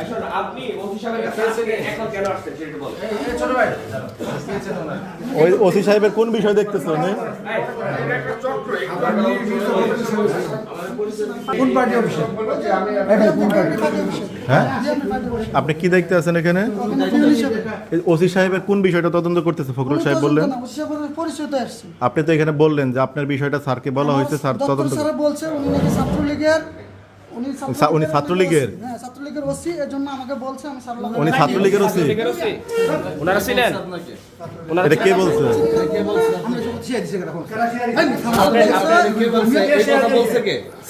আসলে আপনি ওসি সাহেবের কাছে এখন কেন আসছেন সেটা একটু বলেন। ছোট ভাই। ওই ওসি সাহেবের কোন বিষয় দেখতেছো উনি কোন পার্টি অফিসে? এটা কোন পার্টি হ্যাঁ? আপনি কি দেখতে আছেন এখানে? ওসি সাহেবের কোন বিষয়টা তদন্ত করতেছে ফখরুল সাহেব বললেন? আপনি তো এখানে বললেন যে আপনার বিষয়টা স্যারকে বলা হয়েছে স্যার তদন্ত বলছে উনি নাকি ছাত্রলীগের উনি ছাত্রলীগের? হ্যাঁ ছাত্রলীগের ওসি এর জন্য আমাকে বলছে আমি স্যার উনি ছাত্রলীগের ওসি। ওনারা ছিলেন? এটা কে বলছে? বলছে?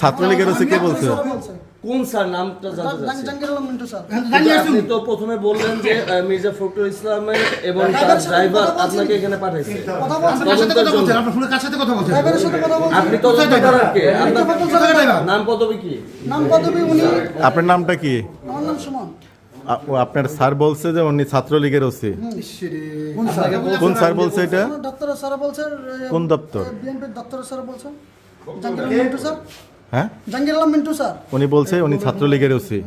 ছাত্রলীগের ওসি। কে বলছে? বলছে? কোন স্যার নামটা জানতে চাচ্ছি আপনি তো প্রথমে বললেন যে মির্জা ফখরুল ইসলামের এবং তার ড্রাইভার আপনাকে এখানে পাঠাইছে। আপনি তদন্ত করার কে? আপনার নাম পদবি কি? নাম পদবী উনি আপনার নামটা কি? আমার নাম সুমন। আপনার স্যার বলছে যে উনি ছাত্রলীগের ওসি। কোন স্যার? বলছে এটা? দপ্তর স্যার বলছে? কোন দপ্তর? বিএনপির দপ্তর স্যার বলছে? স্যার। হ্যাঁ? জাহাঙ্গীর আলম মিন্টু স্যার। উনি বলছে উনি ছাত্রলীগের ওসি।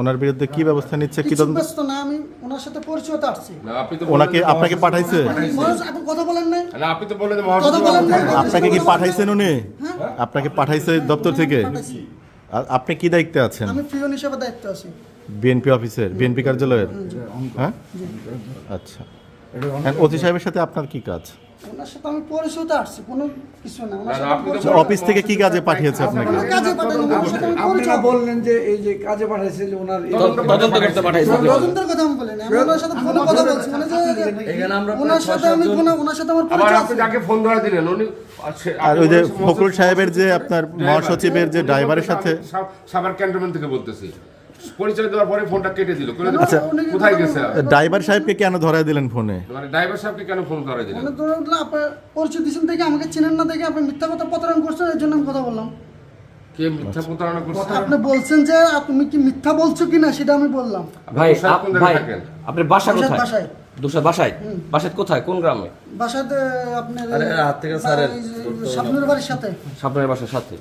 ওনার বিরুদ্ধে কি ব্যবস্থা নিচ্ছে কি তদন্ত ব্যস্ত না আমি ওনার সাথে পরিচয়তে আসছি। ওনাকে আপনাকে পাঠাইছে? আপনি কথা বলেন নাই? না আপনি তো বললেন যে কথা মহাসচিব বলেন নাই আপনাকে কি পাঠাইছেন উনি? আপনাকে পাঠাইছে দপ্তর থেকে? আর আপনি কি দায়িত্বে আছেন? আমি পিওন হিসেবে দায়িত্ব আছি। বিএনপি অফিসের বিএনপি কার্যালয়ের? হ্যাঁ? আচ্ছা। হ্যাঁ, ওসি সাহেবের সাথে আপনার কি কাজ? ওনার সাথে আমি পরিচয়তে আসছি কোনো কিছু না। ওনার সাথে আপনি পরিচয়- অফিস থেকে কি কাজে পাঠিয়েছে আপনাকে? কোনো কাজে পাঠানো ওনার সাথে আমি আপনারা বললেন যে এই যে কাজে পাঠাইছে যে ওনার তদন্ত করতে পাঠাইছে। তদন্তের কথা আমি বলিনি। আমি ওনার সাথে ফোনে কথা বলছি। মানে যে এখানে আমরা ওনার সাথে আমি কোনো ওনার সাথে আমার আবার পরিচয় আপনি আছে। যাকে ফোন ধরে দিলেন উনি আছে- আর ওই যে বলেছেন ফখরুল সাহেবের যে আপনার মহাসচিবের যে ড্রাইভারের সাথে সা- সাভার ক্যান্টনমেন্ট থেকে বলতেছি। পরিচয় দেওয়ার পরে ফোনটা কেটে দিল। আচ্ছা। কোথায় গেছে ড্রাইভার সাহেবকে কেন ধরায় দিলেন ফোনে? মানে ড্রাইভার সাহেবকে কেন ফোন ধরে দিলেন? মানে আপনার পরিচয় দিচ্ছেন দেখে আমাকে চেনেন না দেখে আপনি মিথ্যা কথা প্রতারণ করছেন এর জন্য আমি কথা বললাম। কে মিথ্যা প্রতারণা করছে? আপনি বলছেন যে তুমি কি মিথ্যা বলছো কিনা সেটা আমি বললাম। ভাই আপনার আপ- কোন জায়গায় ভাই আপনার বাসা কোথায়? বাসায়। দুসা বাসায়? বাসায় কোথায়? কোন গ্রামে? বাসাতে আপনার আরে, হাত থেকে স্যারের স্বপ্নের বাড়ির সাথে। সামনের বাসার সাথে?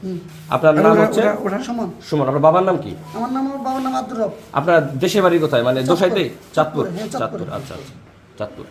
আপনার নাম হচ্ছে? সমান। সুমন আপনার বাবার নাম কি? আমার নাম বাবার নাম আব্দুর রব আপনার দেশের বাড়ি কোথায়? মানে দোসাইতে? চাঁদপুর। হ্যাঁ, চাঁদপুর আচ্ছা আচ্ছা। চাঁদপুর।